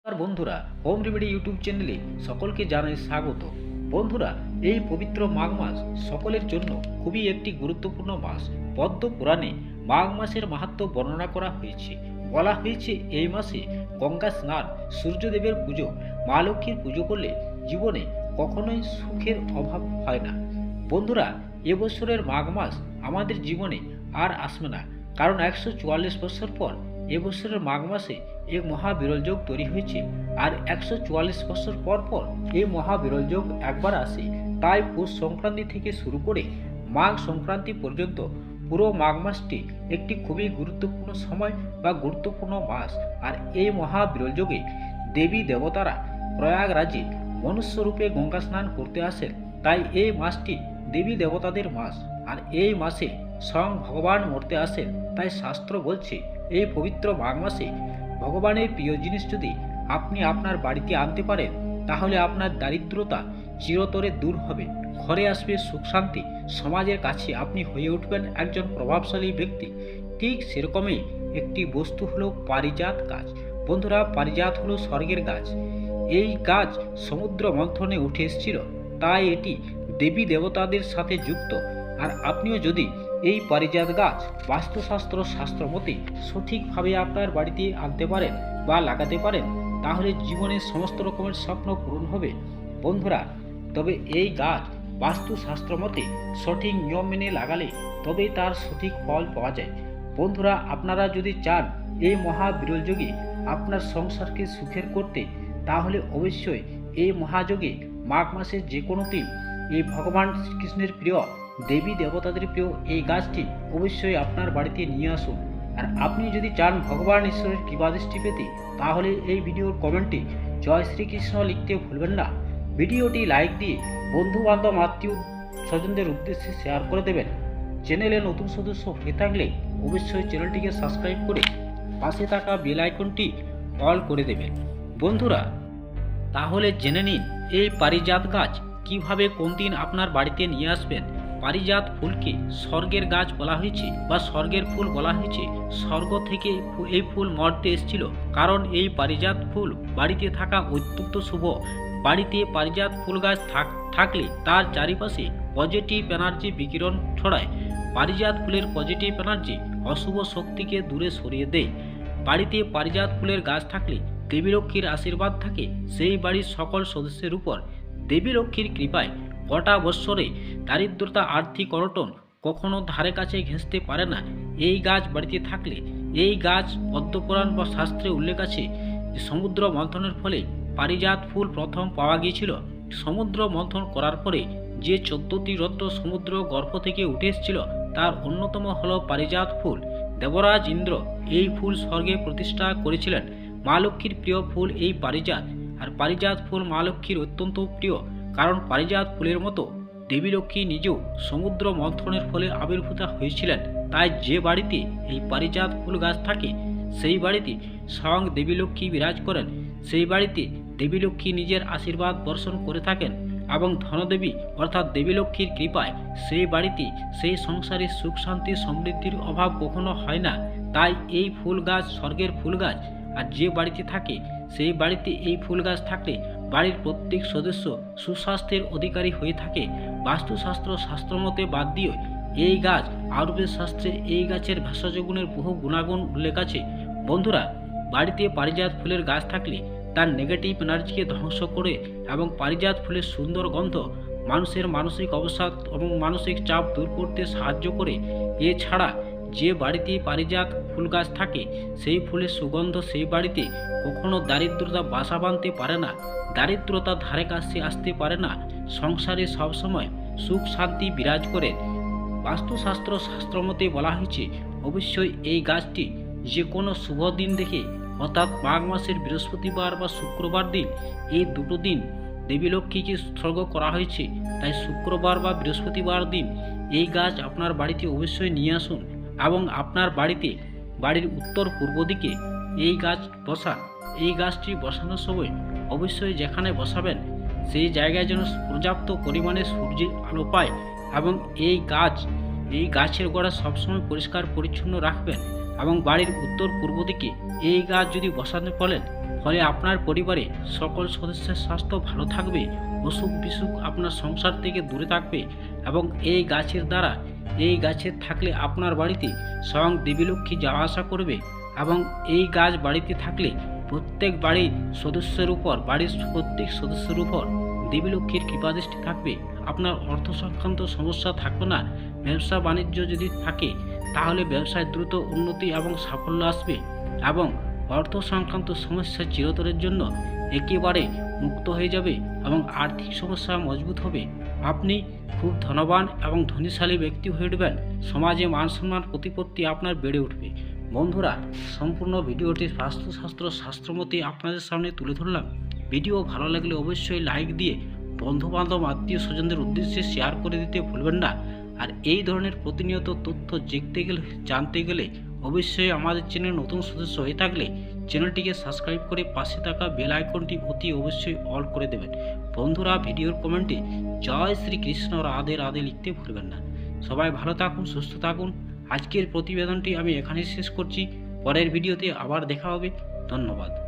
নমস্কার বন্ধুরা, home remedy YouTube চ্যানেলে সকলকে জানাই স্বাগত। বন্ধুরা, এই পবিত্র মাঘ মাস সকলের জন্য খুবই একটি গুরুত্বপূর্ণ মাস। পদ্ম পুরাণে মাঘ মাসের মাহাত্ম্য বর্ণনা করা হয়েছে। বলা হয়েছে এই মাসে গঙ্গা স্নান, সূর্যদেবের পুজো, মা লক্ষ্মীর পুজো করলে জীবনে কখনোই সুখের অভাব হয় না। বন্ধুরা এবছরের মাঘ মাস আমাদের জীবনে আর আসবে না। কারণ একশো চুয়াল্লিশ বছর পর এবছরের মাঘ মাসে এক মহাবিরল যোগ তৈরি হয়েছে আর একশো চুয়াল্লিশ বছর পর পর এই মহাবিরল যোগ একবার আসে। তাই পৌষ সংক্রান্তি থেকে শুরু করে মাঘ সংক্রান্তি পর্যন্ত পুরো মাঘ মাসটি একটি খুবই গুরুত্বপূর্ণ সময় বা গুরুত্বপূর্ণ মাস। আর এই মহাবিরল যোগে দেবী দেবতারা প্রয়াগরাজে মনুষ্যরূপে গঙ্গা স্নান করতে আসেন। তাই এই মাসটি দেবী দেবতাদের মাস। আর এই মাসে স্বয়ং ভগবান মরতে আসেন। তাই শাস্ত্র বলছে এই পবিত্র মাঘ মাসে ভগবানের প্রিয় জিনিস যদি আপনি আপনার বাড়িতে আনতে পারেন, তাহলে আপনার দারিদ্রতা চিরতরে দূর হবে। ঘরে আসবে সুখ শান্তি। সমাজের কাছে আপনি হয়ে উঠবেন একজন প্রভাবশালী ব্যক্তি। ঠিক সেরকমই একটি বস্তু হলো পারিজাত গাছ। বন্ধুরা, পারিজাত হলো স্বর্গের গাছ। এই গাছ সমুদ্র মন্থনে উঠে এসেছিল। তাই এটি দেবী দেবতাদের সাথে যুক্ত। আর আপনিও যদি এই পারিজাত গাছ বাস্তুশাস্ত্র শাস্ত্র মতে সঠিকভাবে আপনার বাড়িতে আনতে পারেন বা লাগাতে পারেন, তাহলে জীবনের সমস্ত রকমের স্বপ্ন পূরণ হবে। বন্ধুরা, তবে এই গাছ বাস্তুশাস্ত্র মতে সঠিক নিয়ম মেনে লাগালে তবেই তার সঠিক ফল পাওয়া যায়। বন্ধুরা, আপনারা যদি চান এই মহাবিরল যুগে আপনার সংসারকে সুখের করতে, তাহলে অবশ্যই এই মহাযোগে মাঘ মাসের যে কোনো দিন এই ভগবান কৃষ্ণের প্রিয় দেবী দেবতাদের প্রিয় এই গাছটি অবশ্যই আপনার বাড়িতে নিয়ে আসুন। আর আপনি যদি চান ভগবান ঈশ্বরের কৃপাদৃষ্টি পেতে, তাহলে এই ভিডিওর কমেন্টে জয় শ্রীকৃষ্ণ লিখতে ভুলবেন না। ভিডিওটি লাইক দিয়ে বন্ধু বান্ধব আত্মীয় স্বজনদের উদ্দেশ্যে শেয়ার করে দেবেন। চ্যানেলে নতুন সদস্য হয়ে থাকলে অবশ্যই চ্যানেলটিকে সাবস্ক্রাইব করে পাশে থাকা বেল আইকনটি অল করে দেবেন। বন্ধুরা, তাহলে জেনে নিন, এই পারিজাত গাছ কীভাবে কোন দিন আপনার বাড়িতে নিয়ে আসবেন? পারিজাত ফুলকে স্বর্গের গাছ বলা হয়েছে বা স্বর্গের ফুল বলা হয়েছে। স্বর্গ থেকে এই ফুল মর্তে এসেছিল। কারণ এই পারিজাত ফুল বাড়িতে থাকা অত্যন্ত শুভ। বাড়িতে পারিজাত ফুল গাছ থাক- থাকলে তার চারিপাশে পজিটিভ এনার্জি বিকিরণ ছড়ায়। পারিজাত ফুলের পজিটিভ এনার্জি অশুভ শক্তিকে দূরে সরিয়ে দেয়। বাড়িতে পারিজাত ফুলের গাছ থাকলে দেবী লক্ষ্মীর আশীর্বাদ থাকে। সেই বাড়ির সকল সদস্যের উপর দেবী লক্ষ্মীর কৃপায় কটা বৎসরে দারিদ্রতা আর্থিক অনটন কখনো ধারে কাছে ঘেঁষতে পারে না। এই গাছ বাড়িতে থাকলে, এই গাছ পদ্মপুরাণ বা শাস্ত্রে উল্লেখ আছে সমুদ্র মন্থনের ফলে পারিজাত ফুল প্রথম পাওয়া গিয়েছিল। সমুদ্র মন্থন করার পরে যে চোদ্দটি রত্ন সমুদ্র গর্ভ থেকে উঠে এসেছিল, তার অন্যতম হল পারিজাত ফুল। দেবরাজ ইন্দ্র এই ফুল স্বর্গে প্রতিষ্ঠা করেছিলেন। মা লক্ষ্মীর প্রিয় ফুল এই পারিজাত। আর পারিজাত ফুল মা লক্ষ্মীর অত্যন্ত প্রিয়। কারণ পারিজাত ফুলের মতো দেবী লক্ষ্মী নিজেও সমুদ্র মন্থনের ফলে আবির্ভূতা হয়েছিলেন। তাই যে বাড়িতে এই পারিজাত ফুল গাছ থাকে, সেই বাড়িতে স্বয়ং দেবী লক্ষ্মী বিরাজ করেন। সেই বাড়িতে দেবী লক্ষ্মী নিজের আশীর্বাদ বর্ষণ করে থাকেন এবং ধনদেবী অর্থাৎ দেবী লক্ষ্মীর কৃপায় সেই বাড়িতে সেই সংসারে সুখ, শান্তি, সমৃদ্ধির অভাব কখনো হয় না। তাই এই ফুল গাছ স্বর্গের ফুল গাছ। আর যে বাড়িতে থাকে, সেই বাড়িতে এই ফুল গাছ থাকলে বাড়ির প্রত্যেক সদস্য সুস্বাস্থ্যের অধিকারী হয়ে থাকে। বাস্তুশাস্ত্র শাস্ত্রমতে বাদ দিয়ে এই গাছ আয়ুর্বেদ শাস্ত্রে এই গাছের ভেষজ গুণের বহু গুণাগুণ উল্লেখ আছে। বন্ধুরা, বাড়িতে পারিজাত ফুলের গাছ থাকলে তার নেগেটিভ এনার্জিকে ধ্বংস করে এবং পারিজাত ফুলের সুন্দর গন্ধ মানুষের মানসিক অবসাদ এবং মানসিক চাপ দূর করতে সাহায্য করে। এছাড়া যে বাড়িতে পারিজাত ফুল গাছ থাকে, সেই ফুলের সুগন্ধ সেই বাড়িতে কখনো দারিদ্রতা বাসা বাঁধতে পারে না দারিদ্রতা ধারে কাছে আসতে পারে না, সংসারে সবসময় সুখ শান্তি বিরাজ করে। বাস্তুশাস্ত্র শাস্ত্রমতে বলা হয়েছে, অবশ্যই এই গাছটি যে কোনো শুভ দিন দেখে, অর্থাৎ মাঘ মাসের বৃহস্পতিবার বা শুক্রবার দিন, এই দুটো দিন দেবী লক্ষ্মীকে উৎসর্গ করা হয়েছে। তাই শুক্রবার বা বৃহস্পতিবার দিন এই গাছ আপনার বাড়িতে অবশ্যই নিয়ে আসুন। এবং আপনার বাড়িতে, বাড়ির উত্তর পূর্ব দিকে এই গাছ বসান এই গাছটি বসানোর সময় অবশ্যই যেখানে বসাবেন, সেই জায়গায় যেন পর্যাপ্ত পরিমাণে সূর্যের আলো পায় এবং এই গাছ, এই গাছের গোড়া সবসময় পরিষ্কার পরিচ্ছন্ন রাখবেন এবং বাড়ির উত্তর পূর্ব দিকে এই গাছ যদি বসাতে বলেন ফলে আপনার পরিবারে সকল সদস্যের স্বাস্থ্য ভালো থাকবে, অসুখ বিসুখ আপনার সংসার থেকে দূরে থাকবে এবং এই গাছের দ্বারা এই গাছের থাকলে আপনার বাড়িতে স্বয়ং দেবীলক্ষ্মী যাওয়া আসা করবে এবং এই গাছ বাড়িতে থাকলে প্রত্যেক বাড়ির সদস্যের উপর, বাড়ির প্রত্যেক সদস্যের উপর দেবীলক্ষ্মীর কৃপাদৃষ্টি থাকবে। আপনার অর্থ সংক্রান্ত সমস্যা থাকবে না। ব্যবসা বাণিজ্য যদি থাকে, তাহলে ব্যবসায় দ্রুত উন্নতি এবং সাফল্য আসবে এবং অর্থ সংক্রান্ত সমস্যা চিরতরের জন্য একেবারে মুক্ত হয়ে যাবে এবং আর্থিক সমস্যা মজবুত হবে। আপনি খুব ধনবান এবং ধনীশালী ব্যক্তি হয়ে উঠবেন। সমাজে মান সম্মান প্রতিপত্তি আপনার বেড়ে উঠবে। বন্ধুরা, সম্পূর্ণ ভিডিওটি স্বাস্থ্যশাস্ত্র শাস্ত্রমতে আপনাদের সামনে তুলে ধরলাম। ভিডিও ভালো লাগলে অবশ্যই লাইক দিয়ে বন্ধুবান্ধব আত্মীয় স্বজনদের উদ্দেশ্যে শেয়ার করে দিতে ভুলবেন না। আর এই ধরনের প্রতিনিয়ত তথ্য দেখতে গেলে, জানতে গেলে অবশ্যই আমাদের চ্যানেল নতুন সদস্য হয়ে থাকলে চ্যানেলটিকে সাবস্ক্রাইব করে পাশে থাকা বেল আইকনটি অতি অবশ্যই অল করে দেবেন। বন্ধুরা, ভিডিওর কমেন্টে জয় শ্রীকৃষ্ণ রাধে রাধে লিখতে ভুলবেন না। সবাই ভালো থাকুন, সুস্থ থাকুন। আজকের প্রতিবেদনটি আমি এখানেই শেষ করছি। পরের ভিডিওতে আবার দেখা হবে। ধন্যবাদ।